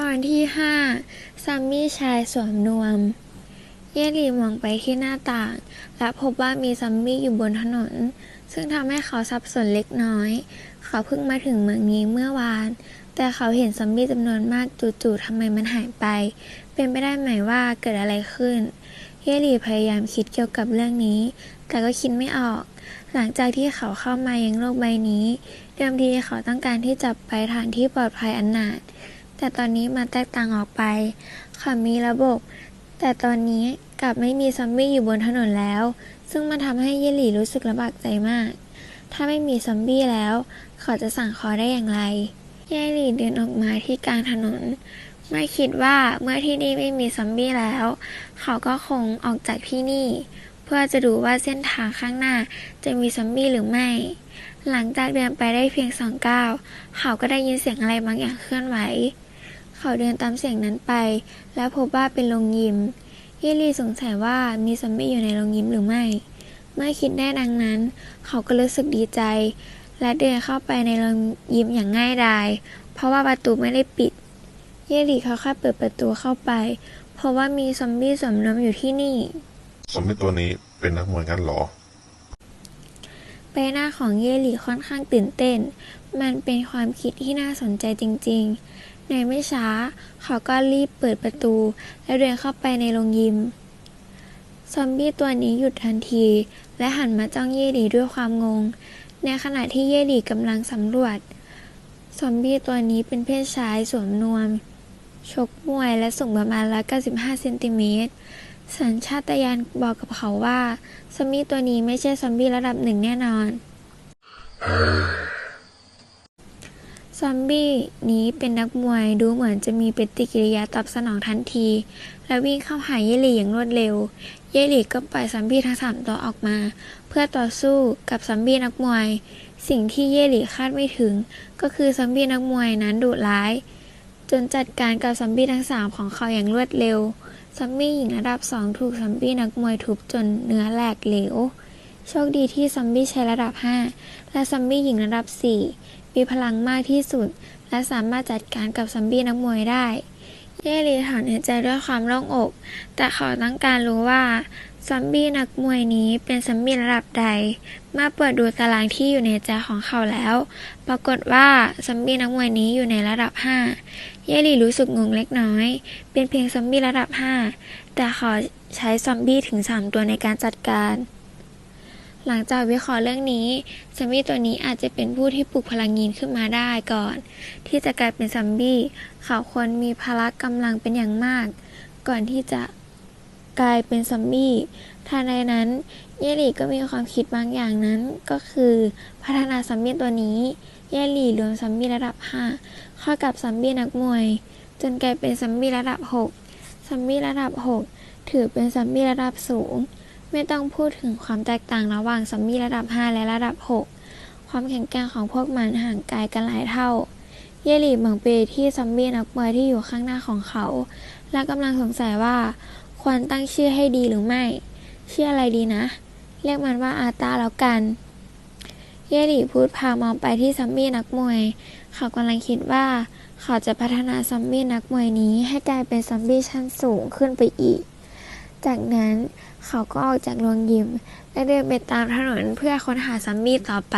ตอนที่5ซัมมี่ชายสวมนวม เยลีมองไปที่หน้าต่าง และพบว่ามีซัมมี่อยู่บนถนน ซึ่งทำให้เขาสับสนเล็กน้อย เขาเพิ่งมาถึงเมืองนี้เมื่อวาน แต่เขาเห็นซัมมี่จำนวนมากจู่ๆทำไมมันหายไป เป็นไปได้ไหมว่าเกิดอะไรขึ้น เยลีพยายามคิดเกี่ยวกับเรื่องนี้ แต่ก็คิดไม่ออก หลังจากที่เขาเข้ามายังโลกใบนี้ เดิมทีเขาต้องการที่จะไปฐานที่ปลอดภัยอันนาถ แต่ตอนนี้มันแตกต่างออกไปเขามีระบบ แต่ตอนนี้กลับไม่มีซอมบี้อยู่บนถนนแล้ว ซึ่งมันทำให้เยลี่รู้สึกลำบากใจมาก ถ้าไม่มีซอมบี้แล้ว เขาจะสั่งคอได้อย่างไร เยลี่เดินออกมาที่กลางถนนไม่คิดว่าเมื่อที่นี่ไม่มีซอมบี้แล้ว เขาก็คงออกจากที่นี่ เพื่อจะดูว่าเส้นทางข้างหน้าจะมีซอมบี้หรือไม่ หลังจากเดินไปได้เพียงสองก้าวเขาก็ได้ยินเสียงอะไรบางอย่างเคลื่อนไหว เขาเดินตามเสียงนั้นไป แล้วพบว่าเป็นโรงยิมเยลีสงสัยว่ามีซอมบี้อยู่ในโรงยิมหรือไม่ เมื่อคิดได้ดังนั้น เขาก็รู้สึกดีใจ และเดินเข้าไปในโรงยิมอย่างง่ายดาย เพราะว่าประตูไม่ได้ปิด เยลีเขาค่อยเปิดประตูเข้าไป เพราะว่ามีซอมบี้สวมนวมอยู่ที่นี่ ซอมบี้ตัวนี้เป็นนักมวยกันหรอ ใบหน้าของเยหลี่ค่อนข้างตื่นเต้น มันเป็นความคิดที่น่าสนใจจริง ๆ ในไม่ช้า เขาก็รีบเปิดประตู แล้วเดินเข้าไปในโรงยิม ซอมบี้ตัวนี้หยุดทันที และหันมาจ้องเยหลี่ด้วยความงง ในขณะที่เยหลี่กำลังสำรวจ ซอมบี้ตัวนี้เป็นเพศชายสวมนวม ชกมวยและสูงประมาณ195เซนติเมตร สัญชาตญาณบอกกับเขาว่าซอมบี้ตัวนี้ไม่ใช่ซอมบี้ระดับหนึ่งแน่นอนซอมบี้นี้เป็นนักมวยดูเหมือนจะมีปฏิกิริยาตอบสนองทันที และวิ่งเข้าหาเยลี่อย่างรวดเร็ว เยลี่ก็ปล่อยซอมบี้ทั้งสามตัวออกมา เพื่อต่อสู้กับซอมบี้นักมวย สิ่งที่เยลี่คาดไม่ถึง ก็คือซอมบี้นักมวยนั้นดุร้าย จนจัดการกับซอมบี้ทั้งสามของเขาอย่างรวดเร็ว ซัมบี้หญิงระดับสองถูกซัมบี้นักมวยทุบจนเนื้อแหลกเหลว โชคดีที่ซัมบี้ใช้ระดับ 5 และซัมบี้หญิงระดับ 4 มีพลังมากที่สุด และสามารถจัดการกับซัมบี้นักมวยได้ เยลีถอนหายใจด้วยความโล่งอก แต่เขาต้องการรู้ว่า ซอมบี้นักมวยนี้เป็นซอมบี้ระดับใด เมื่อเปิดดูตารางที่อยู่ในใจของเขาแล้ว ปรากฏว่าซอมบี้นักมวยนี้อยู่ในระดับ 5 เยลีรู้สึกงงเล็กน้อย เป็นเพียงซอมบี้ระดับ 5 แต่ขาใช้ซอมบี้ถึง 3 ตัวในการจัดการ หลังจากวิเคราะห์เรื่องนี้ซอมบี้ตัวนี้อาจจะเป็นผู้ที่ปลุกพลังยีนขึ้นมาได้ก่อน ที่จะกลายเป็นซอมบี้เขาควรมีพละกำลังเป็นอย่างมาก ก่อนที่จะ กลายเป็นซอมบี้ทันใดนั้นเยลี่ก็มีความคิดบางอย่างนั้นก็คือ พัฒนาซอมบี้ตัวนี้เยลี่รวมซอมบี้ระดับ 5 เข้ากับซอมบี้นักมวย จนกลายเป็นซอมบี้ระดับ 6ซอมบี้ระดับ 6 ถือเป็นซอมบี้ระดับสูง ไม่ต้องพูดถึงความแตกต่างระหว่างซอมบี้ระดับ 5 และระดับ 6 ความแข็งแกร่งของพวกมันห่างไกลกันหลายเท่าเยลี่มองไปที่ซอมบี้นักมวยที่อยู่ข้างหน้าของเขา และกำลังสงสัยว่า ควรตั้งชื่อให้ดีหรือไม่ ชื่ออะไรดีนะ เรียกมันว่าอาตาแล้วกัน เยลี่พูดพามองไปที่ซอมบี้นักมวย เขากำลังคิดว่า เขาจะพัฒนาซอมบี้นักมวยนี้ให้กลายเป็นซอมบี้ชั้นสูงขึ้นไปอีก จากนั้นเขาก็ออกจากโรงยิม และเดินไปตามถนนเพื่อค้นหาซอมบี้ต่อไป